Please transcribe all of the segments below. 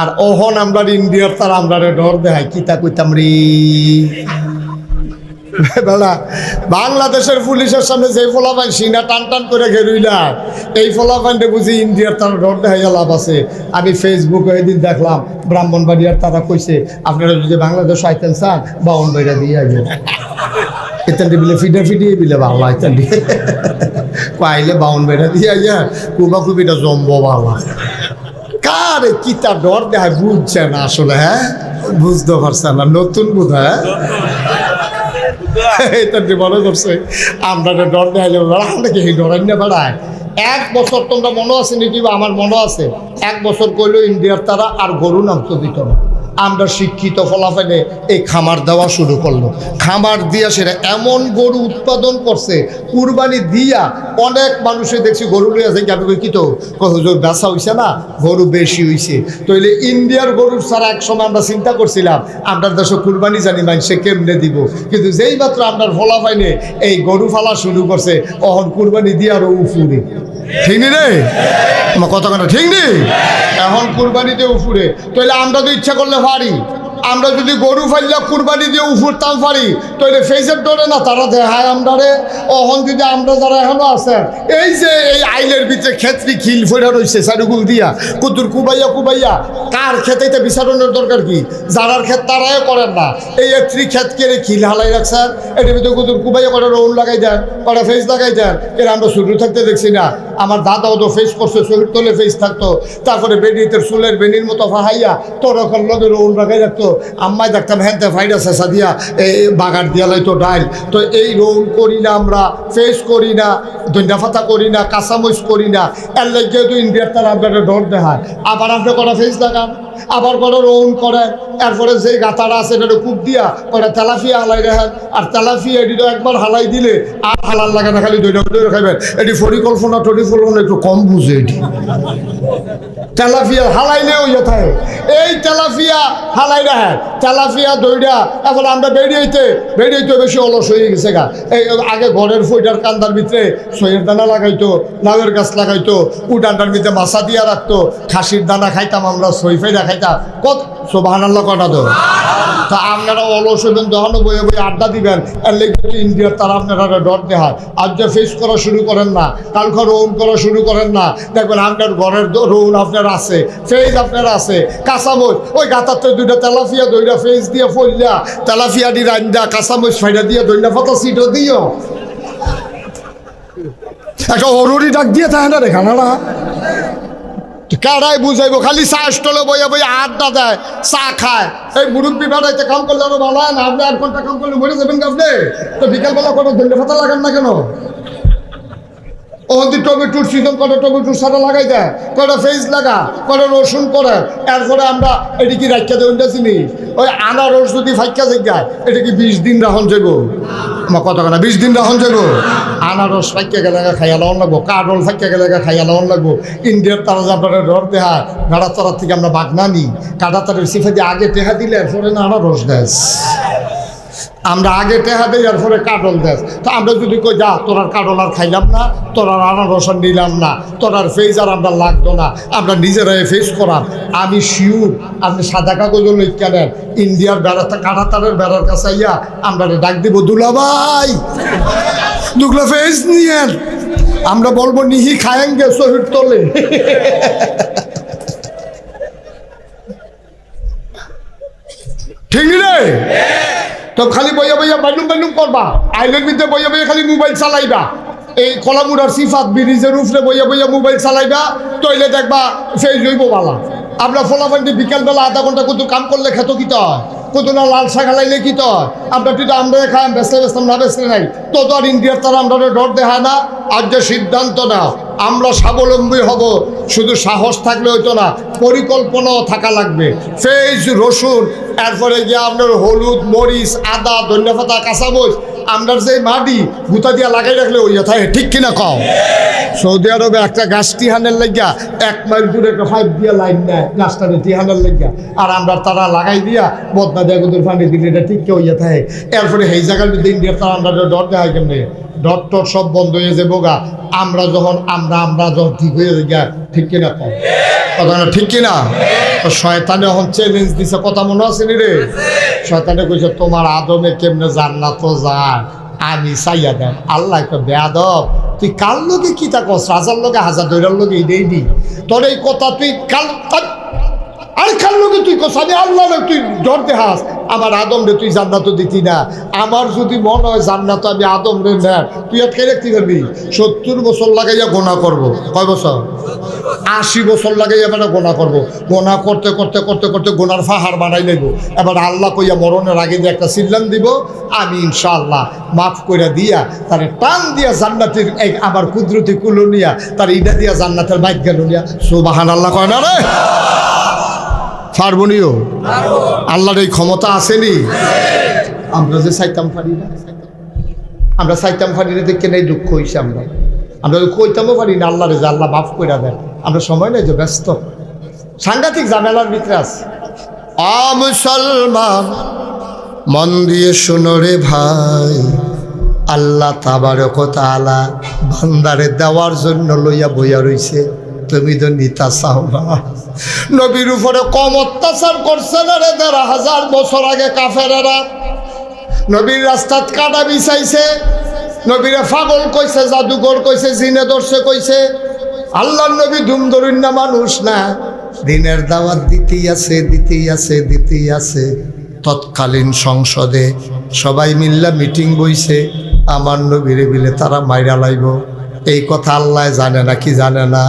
আর ওহন আমরা ইন্ডিয়ার তার আমরা ডর দেখাই, কিতা কইতাম রে? বেড়া বাংলাদেশের পুলিশের সামনে যে ফলাফান সিনা টান টান করে ঘেরুইলা। এই ফলাফানটা বুঝি ইন্ডিয়ার তারা ডর দেখাইয়া লাভ আছে। আমি ফেসবুকে এদিন দেখলাম, ব্রাহ্মণবাড়িয়ার তারা কইছে, আপনারা যদি বাংলাদেশ আইতেন চান বাউন বাইরা দিয়ে আগে ইত্যাদি বিলে ফিডে ফিডিয়ে বিলে বাংলা ইত্যাদি পাইলে বাউন বেড়া দিয়ে আইয়া কুবা কুবিটা জম্ব বাংলা কারে কি তার ডর দেখায় বুঝছে না আসলে হ্যাঁ? বুঝতে পারছে না নতুন বোধ হ্যাঁ এটা মনে করছে আমরা ডর দেখাইলে আমরা কি ডরাই না বেড়ায়। এক বছর তোমরা মনে আছে নাকি আমার মনে আছে? এক বছর কইলো ইন্ডিয়ার তারা আর গরু নামতো দিত না। আমরা শিক্ষিত ফলাফলে এই খামার দেওয়া শুরু করল। খামার দিয়া সেটা এমন গরু উৎপাদন করছে, কুরবানি দিয়া অনেক মানুষে দেখছি গরু লইয়া আছে আমি কি তো? হুজুর বেচা হইছে না? গরু বেশি হইছে। তইলে ইন্ডিয়ার গরুর ছাড়া এক সময় আমরা চিন্তা করছিলাম, আমরা দেশে কুরবানি জানি সে কেমনে দিব? কিন্তু যেই মাত্র আপনার ফলাফাইনে এই গরু ফালা শুরু করছে, অহন কুরবানি দিয়ে আরও উফুরি। ঠিক নি রে? আমার কথা কথা ঠিক নেই এখন কুরবানিতে উপরে। তাহলে আমরা তো ইচ্ছা করলে পারি। আমরা যদি গরু ফাইলা কুরবানি দিয়ে উফুরতাম পারি তাহলে ফেসের ডরে না, তারা দেখায় আমরা রে অহন যদি আমরা যারা এখনও আছে এই যে এই আইলের ভিতরে ক্ষেত্রে খিল ফেরা রয়েছে চারুগুল দিয়া কুতুর কুবাইয়া কুবাইয়া, কার খেতে এটা বিচারণের দরকার কি? যারার ক্ষেত তারাই করেন না। এই একটি কেড়ে খিল হালাই রাখছেন, এটার ভিতরে কুতুর কুবাইয়া করে রৌন লাগাই দেন, করে ফেস লাগাই দেন, এর আমরা শুরু থাকতে দেখছি না। আমার দাদাও তো ফেস করছে শরীর তোলে ফেস থাকতো। তারপরে বেডিতে চুলের বেনির মতো ফাহাইয়া, তোর লগে রৌন লাগাই রাখতো। আম্মাই দেখতাম হ্যান্তে ফাইডা শেষা দিয়া এই বাগার দিয়া লাইতো ডাইল। তো এই রৌন করি না আমরা, ফেস করি না ধন্যা ফাতা করি না, কাঁচামরিচ করি না। এর লাগে তো ইন্ডিয়ার তারা আপনারা ডর দেখায়। আবার আপনি কটা ফেস লাগান, আবার কোনো রৌন করেন, এরপরে যে গাতাটা আছে এটা কূপ দিয়া ওটা তেলাফিয়া হালাই রাখেন। আর তেলাফিয়া এটি তো একবার হালাই দিলে আর হালার লাগে না, খালি দৈন্য দৈন্য খাইবেন। এটি পরিকল্পনা টরিকল্পনা একটু কম বুঝে এটি। তেলাফিয়া হালাইলে ওই থাকে। এই তেলাফিয়া হালাই রাখে তেলাফিয়া, দইরা, এখন আমরা বেরিয়েতে বেরিয়েতে বেশি অলস হয়ে গেছে গা। এই আগে ঘরের ফইটার কান্দার ভিতরে সইয়ের দানা লাগাইতো, লাউয়ের গাছ লাগাইতো, উডানটার ভিতরে মাছা দিয়া রাখতো, খাসির দানা খাইতাম আমরা, সই ফেরা খাইতাম। কত আল্লাহ কটা তো তা আপনারা অলস হবেন তখন বইয়ে বইয়ে আড্ডা দিবেন। লেগে ইন্ডিয়ার তারা আপনারা ডর দেখায় আজ যে ফেস করা শুরু করেন না, কালকে রৌন করা শুরু করেন না, দেখবেন আপনার ঘরের রৌন আপনার আছে ফেজ আপনার আছে কাঁচামচ ওই গাতাতে দুইটা তেলাফিয়া দইটা ফেস দিয়ে ফইলা, তেলাফিয়া দি রান্দা কাঁচামচ ফাইডা দিয়ে দইটা ফাতা সিটও দিও। একটা অরুরি ডাক দিয়ে থাকে না। কারাই বুঝাইবো, খালি চা স্টলে বইয়া বইয়া আড্ডা দেয়, চা খায়। এই মুরব্বী বেড়াইতে কাম করলে আরও ভালো হয় না? আপনি এক ঘণ্টা কাম করলে মরে যাবেন আপনি? তো বিকালবেলা কোনো ধন্যে ফাতা লাগান না কেন? থেকে টমেটোর সিজন কটা টমেটোর সারা লাগাই দেয় কটা ফেস লাগা কটা রসুন করে এরপরে আমরা এটি কি রাখা দেবেন চিনি? ওই আনারস যদি ফাইকা যায় এটা কি বিশ দিন রাখন যাব আমার কথা না, বিশ দিন রাখন যাব আনারস ফাইকা গেলে খাইয়া লওয়ান লাগবো কাঠল ফাইকা গেলে খাইয়া লওয়ান লাগবো। ইন্ডিয়ার তারা আপনারা ডর দেহা গাড়া তরার থেকে আমরা বাঘ না। নিই কাটা তারের সিফে দিয়ে আগে টেহা দিলে, এরপরে না আনারস দেয়। আমরা আগে টেহা দেই পরে কাটল দেশ। তো আমরা যদি কই, যা তোরার কাটল আর খাইলাম না তোরার আনারস নিলাম না তোরার ফেজ আর আমরা লাগতো না, আমরা নিজেরাই ফেস করার। আমি শিউর আপনি সাদা কাগজ লইকা নেন, ইন্ডিয়ার বেড়াতে কাটাতারের বেড়ার কাছে আইয়া আমরা ডাক দিব দুলাভাই দুগলা ফেস নিয়েন। আমরা বলব, নিহি খায়েঙ্গে শহীদ তোলে। ঠিক রে? তো খালি বইয়া বইয়া বাইলুম বাইলুম করবা। আইলের ভিতরে বইয়া বইয়া খালি মোবাইল চালাইবা। এই কলামুড়ার সিফাত ব্রিজের উপরে বইয়া বইয়া মোবাইল চালাইবা, তইলে দেখবা সেই জৈব বালা। আমরা ফলাফান্ডি বিকালবেলা আধা ঘণ্টা কিন্তু কাম করলে খেত কি হয়। কত না লাল শাক লাইলে কি তো? আমরা তুই তো আমরা খাই বেসলে বেসলাম না বেসলে নাই। তো তো আর ইন্ডিয়ার তারা আমরা ডর দেখা না আর যে সিদ্ধান্ত না, আমরা স্বাবলম্বী হব, শুধু সাহস থাকলে হইতো না, পরিকল্পনাও থাকা লাগবে। ফেজ রসুন, এরপরে গিয়ে আপনার হলুদ, মরিচ, আদা ধন্যপাতা কাঁচামচ আপনার যে মাটি, গুতা দিয়া লাগাই রাখলে ওই থাকে ঠিক কিনা কও? সৌদি আরবে একটা গাছ টিহানের লাগিয়া এক মাইল দূরে একটা ফাইভ দিয়া লাইন নেয়, গাছটা টিহানের লাগিয়া। আর আমরা তারা লাগাই দিয়া বদনা দিয়া গুদুর ফান্ডি দিলে এটা ঠিক কেউ ইয়ে থাকে। এরপরে সেই জায়গার মধ্যে ইন্ডিয়ার তারা আমরা ডর দেখায় কেমনে? ডট টট সব বন্ধ হয়ে যাব গা। আমরা যখন, আমরা আমরা যখন ঠিক হয়ে গা, ঠিক কিনা কম কথা না ঠিক কিনা? তো শয়তানে এখন চ্যালেঞ্জ দিছে, কথা মনে আছে নি রে? শয়তানে কইছে, তোমার আদমে কেমনে জান্নাত যায়? আমি চাইয়া দেন আল্লাহ একটা বেয়াদব তুই কার লোকে কি তা কস রাজার লোকে হাজার দৈরার লোকে এটাই দি তোর এই কথা তুই কাল আর কার লোকে তুই কস আমি আল্লাহ তুই ডর দেহাস আমার আদম রে তুই জান্নাত দিতি না। আমার যদি মনে হয় জান্নাত, আমি আদম রে নেন তুই আজকে রাখতে পারবি সত্তর বছর লাগাইয়া গোনা করব। কয় বছর? আশি বছর লাগাইয়া মানে গোনা করব। গোনা করতে করতে করতে করতে গোনার ফাহার বানাই নেব এবার আল্লাহ কইয়া মরণের আগে যে একটা সিল্লাম দিব, আমি ইনশাআল্লাহ মাফ করে দিয়া তারে টান দিয়া জান্নাতের এই আমার কুদরতি কুলো নিয়া, তার ইডা দিয়া জান্নাতের গেল নিয়া। সুবাহান আল্লাহ কয় না রে? পারবনিও আল্লাহর এই ক্ষমতা আসেনি আমরা যে সাইতাম পারি না আমরা সাইতাম পারি না দেখে নেই দুঃখ হইছে আমরা। আমরা কইতামও পারি না, আল্লাহরে যে আল্লাহ মাফ করে দেন। আমরা সময় নেই যে ব্যস্ত। সাংঘাতিক ঝামেলার ভিতরে আছে। মুসলমান, মন দিয়ে শোনো রে ভাই। আল্লাহ তাবারক তাআলা বান্দারে দেওয়ার জন্য লইয়া বইয়া রইছে। তুমি তো নিতা চাও না। নবীর উপরে কম অত্যাচার করছে না রে দেড় হাজার বছর আগে কাফেরেরা। নবীর রাস্তাত কাটা বিছাইছে। নবীরে পাগল কইছে, জাদুঘর কইছে, জিনে দর্শে কইছে। আল্লাহর নবী ধুম ধরুন না মানুষ না। দিনের দাওয়াত দিতেই আছে দিতেই আছে দিতেই আছে। তৎকালীন সংসদে সবাই মিল্লা মিটিং বইছে, আমার নবীরে বিলে তারা মাইরা লাইব। এই কথা আল্লাহ জানে না, কি জানে না?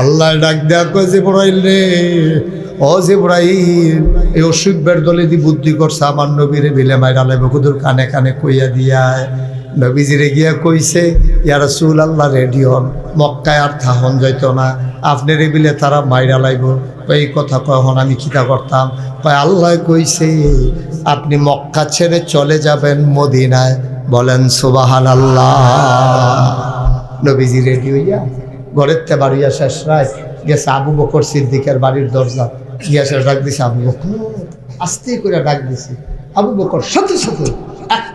আল্লাহ ডাক দেয়া কয় যে বড়াইল রে, ও যে বড়াইল এই অসুখবের দলে দি বুদ্ধি করছে, আমার নবীরে বিলে মাইরা লাইব। কুদুর কানে কানে কইয়া দিয়ায় নবীজিরে গিয়া কইছে ইয়ার সুল আল্লাহ রেডিও মক্কায় আর থাহন যাইতো না। আপনার বিলে তারা মাইরা লাইব। এই কথা কখন আমি খিতা করতাম? কয়, আল্লাহ কইছে, আপনি মক্কা ছেড়ে চলে যাবেন মদিনায়। বলেন সুবাহান আল্লাহ নবীজি রেডি হইয়া ঘরের তে বাড়িয়া শেষ রায় গেছে আবু বকর সিদ্দিকের বাড়ির দরজা। গিয়া সে ডাক দিছে, আবু বকর। আস্তে করে ডাক দিছে, আবু বকর, সাথে সাথে।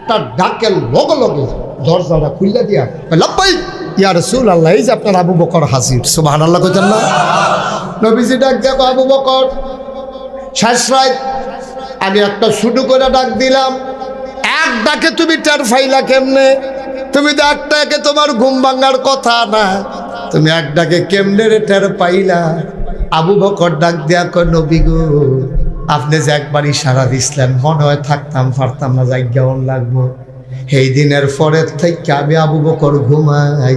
একটা ডাকের লগে লগে দরজাটা খুললা দিয়া লাব্বাই, ইয়া রসুল আল্লাহ এই যে আপনার আবু বকর হাজির। সুবাহান আল্লাহ কইতেন না নবীজি ডাক দেখো আবু বকর, শেষ আমি একটা শুরু করে ডাক দিলাম। এক ডাকে তুমি টের ফাইলা কেমনে? তুমি তো এক তোমার ঘুম ভাঙার কথা না। তুমি এক ডাকে কেমনে রে টের পাইলা? আবু বকর ডাক দেয়া কয়, নবী গো আপনি যে একবার ইশারা দিছিলেন, মনে হয় থাকতাম পারতাম না কেমন লাগবো। সেই দিনের পরের থেকে আমি আবু বকর ঘুমাই,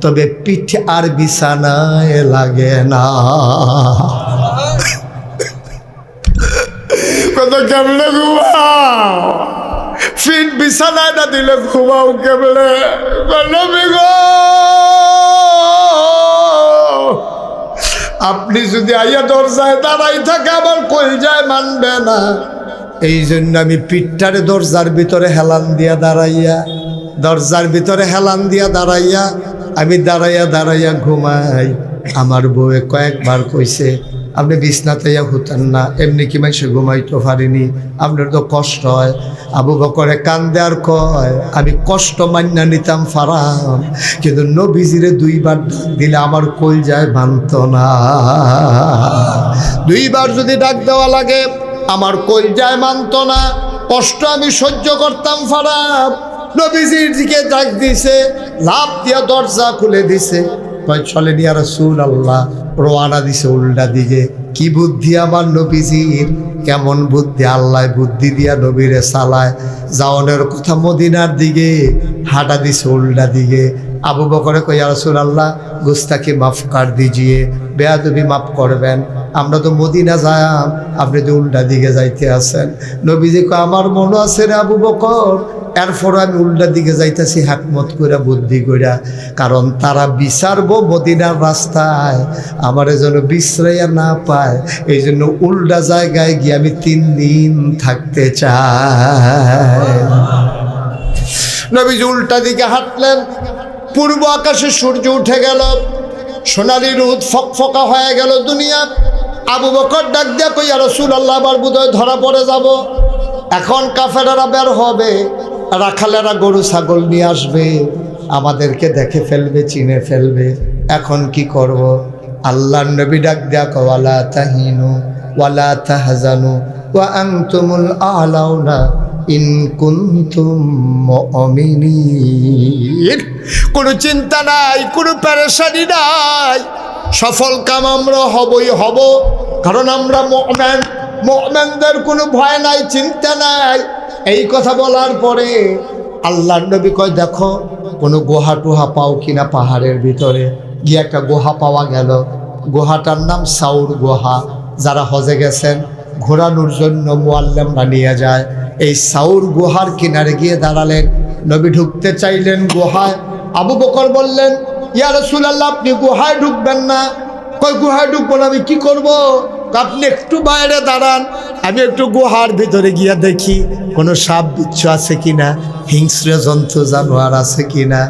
তবে পিঠে আর বিছানায় লাগে না। কত কেমনে ঘুমাও? ফিট বিছানায় না দিলে ঘুমাও কেমনে? গো আপনি যদি আইয়া দরজায় দাঁড়াই থাকে আমার কই যায় মানবে না। এই জন্য আমি পিঠটারে দরজার ভিতরে হেলান দিয়া দাঁড়াইয়া, দরজার ভিতরে হেলান দিয়া দাঁড়াইয়া, আমি দাঁড়াইয়া দাঁড়াইয়া ঘুমাই। আমার বউয়ে কয়েকবার কইছে আপনি বিছনাতে হুতেন না, এমনি কি মাইসে ঘুমাইতে পারিনি? আপনার তো কষ্ট হয়। আবু বকরে কান্দে আর কয়, আমি কষ্ট মান্না নিতাম ফারাম, কিন্তু নবীজিরে দুইবার ডাক দিলে আমার কই যায় ভানত না। দুইবার যদি ডাক দেওয়া লাগে, আমার কই যায় মানত না। কষ্ট আমি সহ্য করতাম ফারাম। নবীজির দিকে ডাক দিছে লাভ দিয়া দরজা খুলে দিছে। কয়, চলে নিয়ে রসুল আল্লাহ রোয়ানা দিছে, উল্টা দিকে কি বুদ্ধি আমার নবীজির? কেমন বুদ্ধি? আল্লাহ বুদ্ধি দিয়া নবীরে চালায় যাওয়ানের কথা মদিনার দিকে, হাঁটা দিছে, উল্টা দিকে। আবু বকরে কইয়া রসুল আল্লাহ গুস্তাকে মাফ কর দিজিয়ে, বেয়াদবি মাফ করবেন। আমরা তো মদিনা যায়াম আপনি তো উল্টা দিকে যাইতে আছেন। নবীজি কয়, আমার মনে আছে রে আবু বকর এরপরও আমি উল্টা দিকে যাইতেছি, হাকমত করে বুদ্ধি কইরা। কারণ তারা বিচারবো মদিনার রাস্তায়, আমার যেন বিশ্রাইয়া না পায়। এই জন্য উল্টা জায়গায় গিয়ে আমি তিন দিন থাকতে চাই। নবীজি উল্টা দিকে হাঁটলেন। পূর্ব আকাশে সূর্য উঠে গেল। সোনালি রোদ ফকফকা হয়ে গেল দুনিয়া। আবু বকর ডাক দিয়া কইয়া, রসুল আল্লাহ আবার বোধহয় ধরা পড়ে যাব। এখন কাফেরারা বের হবে। রাখালেরা গরু, ছাগল নিয়ে আসবে, আমাদেরকে দেখে ফেলবে, চিনে ফেলবে। এখন কি করব। আল্লাহ নবী ডাক দেয়া ওয়ালা তাহিনু, ওয়ালা তাহজানু, ওয়া আনতুমুল আলাউনা ইন কুনতুম কোনো চিন্তা নাই, কোনো পেরেশানি নাই। সফল কাম আমরা হবই, হব। কারণ আমরা মুমিন। মুমিনদের কোনো ভয় নাই, চিন্তা নাই। এই কথা বলার পরে আল্লাহ নবী কয়, দেখো, কোনো গুহা টুহা পাও কিনা পাহাড়ের ভিতরে? গিয়ে একটা গুহা পাওয়া গেল। গুহাটার নাম সাউর গুহা। যারা হজে গেছেন, ঘোরানোর জন্য মোয়াল্লামরা নিয়ে যায়। এই সাউর গুহার কিনারে গিয়ে দাঁড়ালেন। নবী ঢুকতে চাইলেন গুহায়। আবু বকর বললেন, ইয়া রাসূলুল্লাহ, আপনি গুহায় ঢুকবেন না? কই গুহায় ঢুকবো না, আমি কি করব? আপনি একটু বাইরে দাঁড়ান, আমি একটু গুহার ভিতরে গিয়ে দেখি, কোনো সাপ বিচ্ছু আছে কিনা, হিংস্র জন্তু, জানোয়ার আছে কিনা।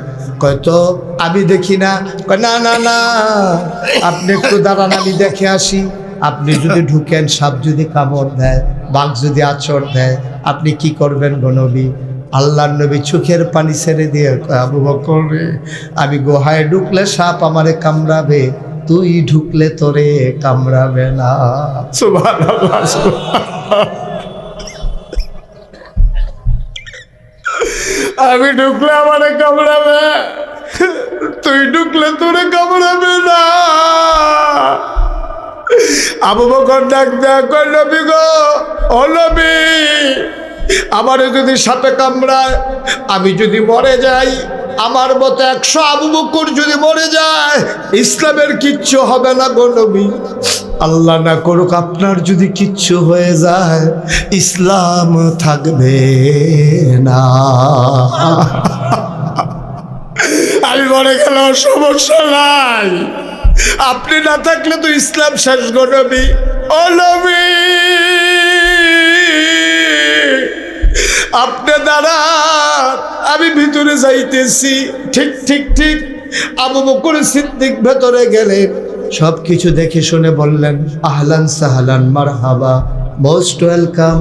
কয়তো আমি দেখি না। না না না, আপনি একটু দাঁড়ান, আমি দেখে আসি। আপনি যদি ঢুকেন, সাপ যদি কামড় দেয়, বাঘ যদি আচর দেয়, আপনি কি করবেন গনবী আল্লাহ নবী চোখের পানি ছেড়ে দিয়ে আবু বকর আমি গুহায় ঢুকলে সাপ আমারে কামড়াবে। তুই ঢুকলে তোরে কামড়াবে না। আমি ঢুকলে আমারে কামড়াবে, তুই ঢুকলে তোরে কামড়াবে না আবু বকর ডাক নবী গো, ও নবী, আমারে যদি সাপে কামড়ায়, আমি যদি মরে যাই আমার মতো একশো আবু বকর যদি মরে যায়, ইসলামের কিচ্ছু হবে না গো নবী। আল্লাহ না করুক আপনার যদি কিচ্ছু হয়ে যায়, ইসলাম থাকবে না। আমি মরে গেল সমস্যা নাই। আপনি না থাকলে তো ইসলাম শেষ গো নবী। ও নবী! আপনি দাঁড়ান আমি ভিতরে যাইতেছি। ঠিক ঠিক ঠিক। আবু বকর সিদ্দিক ভেতরে গেলেন সব কিছু দেখে শুনে বললেন, আহলান সাহলান, মারহাবা। মোস্ট ওয়েলকাম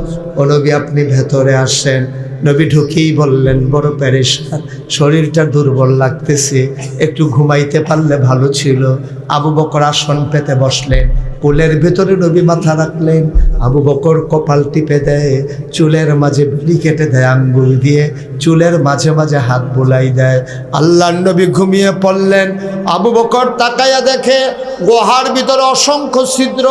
নবী, আপনি ভেতরে আসেন। নবী ঢুকেই বললেন, বড় প্যারেশান শরীরটা দুর্বল লাগতেছে। একটু ঘুমাইতে পারলে ভালো ছিল। আবু বকর আসন পেতে বসলেন। কোলের ভেতরে নবী মাথা রাখলেন, আবু বকর কপাল টিপে দেয়, চুলের মাঝে বিড়ি কেটে দেয়, আঙ্গুল দিয়ে চুলের মাঝে মাঝে হাত বোলাই দেয়। আল্লাহ নবী ঘুমিয়ে পড়লেন, আবু বকর তাকাইয়া দেখে গোহার ভিতরে অসংখ্য ছিদ্র।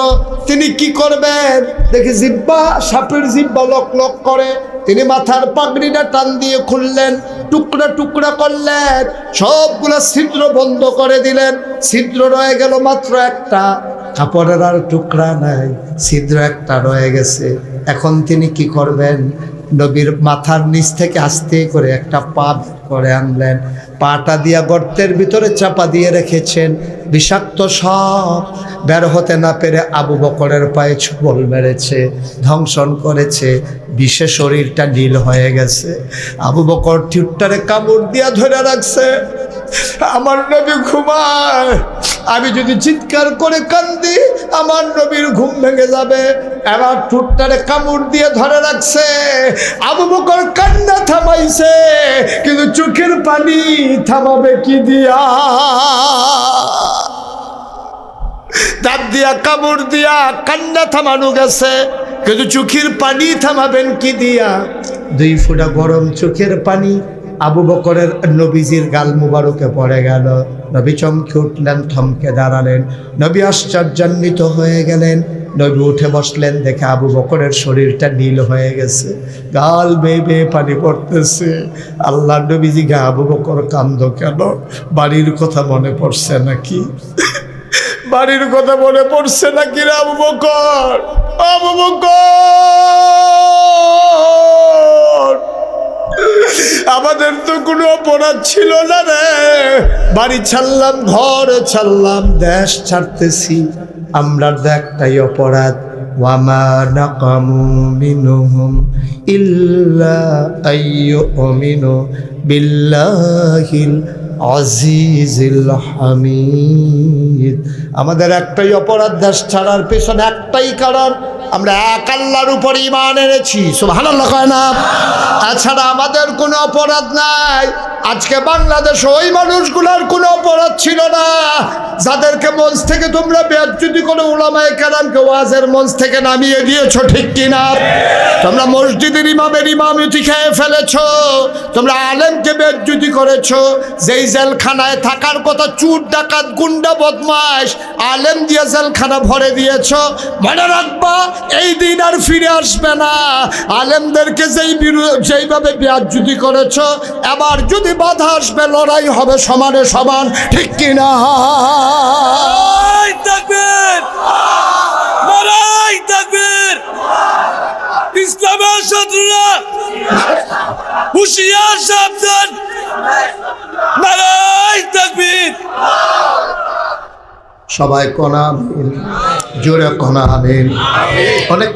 তিনি কি করবেন? দেখি জিব্বা, সাপের জিব্বা লক লক করে তিনি মাথার পাগড়িটা টান দিয়ে খুললেন, টুকরা টুকরা করলেন, সবগুলো ছিদ্র বন্ধ করে দিলেন। ছিদ্র রয়ে গেল মাত্র একটা। কাপড়ের আর টুকরা নাই, ছিদ্র একটা রয়ে গেছে। এখন তিনি কি করবেন? নবীর মাথার নিচ থেকে আস্তে করে একটা পা করে আনলেন। পাটা দিয়া গর্তের ভিতরে চাপা দিয়ে রেখেছেন। বিষাক্ত সব বের হতে না পেরে আবু বকরের পায়ে ছবল মেরেছে, ধ্বংসন করেছে। বিষে শরীরটা নীল হয়ে গেছে। আবু বকর টিউটারে কামড় দিয়া ধরে রাখছে। আমার নবী ঘুমায়। আমি যদি চিৎকার করে কান্দি, আমার নবীর ঘুম ভেঙে যাবে। এবার ঠুটটারে কামড় দিয়ে ধরে রাখছে। আবু বকর কান্না থামাইছে, কিন্তু চোখের পানি থামাবে কি দিয়া? দাঁত দিয়া, কামড় দিয়া কান্না থামানো গেছে, কিন্তু চোখের পানি থামাবেন কি দিয়া? দুই ফুটা গরম চোখের পানি আবু বকরের নবীজির গাল মুবারকে পড়ে গেল। নবী চমকে উঠলেন, থমকে দাঁড়ালেন। নবী আশ্চর্যান্বিত হয়ে গেলেন। নবী উঠে বসলেন, দেখে আবু বকরের শরীরটা নীল হয়ে গেছে। গাল বেয়ে বেয়ে পানি পড়তেছে। আল্লাহ নবীজি গা আবু বকর কান্দ কেন? বাড়ির কথা মনে পড়ছে নাকি? বাড়ির কথা মনে পড়ছে নাকি রে আবু বকর? আবু বকর! আমাদের তো কোনো অপরাধ ছিল না রে। বাড়ি ছাড়লাম, ঘর ছাড়লাম, দেশ ছাড়তেছি। আমরা একটাই অপরাধ। বিল্লাহিল আমাদের একটাই অপরাধ, দেশ ছাড়ার পেছনে একটাই কারণ। আমরা এক আল্লাহর উপর ইমান এনেছি। সুবহানাল্লাহ কয় না? তাছাড়া আমাদের কোনো অপরাধ নাই। আজকে বাংলাদেশ ওই মানুষগুলোর কোনো অপরাধ ছিল না। যাদেরকে মঞ্চ থেকে তোমরা বেজ্জুতি করে ওলামায় কেরামকে ওয়াজের মঞ্চ থেকে নামিয়ে দিয়েছ, ঠিক কিনা? তোমরা মসজিদের ইমামের ইমামতি খেয়ে ফেলেছ। তোমরা আলেমকে বেজ্জুতি করেছ। যেই জেলখানায় থাকার কথা চুর, ডাকাত, গুন্ডা বদমাস আলেম দিয়ে জেলখানা ভরে দিয়েছ। মনে রাখবা এই দিন আর ফিরে আসবে না। আলেমদেরকে যেই যেইভাবে বেজ্জুতি করেছ, এবার যদি বাধা আসবে, লড়াই হবে সমানে সমান, ঠিক কিনা ইসলামের হুশিয়ার সাবধান। তাকবীর সবাই কনা আমিন জোরে কনা আমিন। অনেক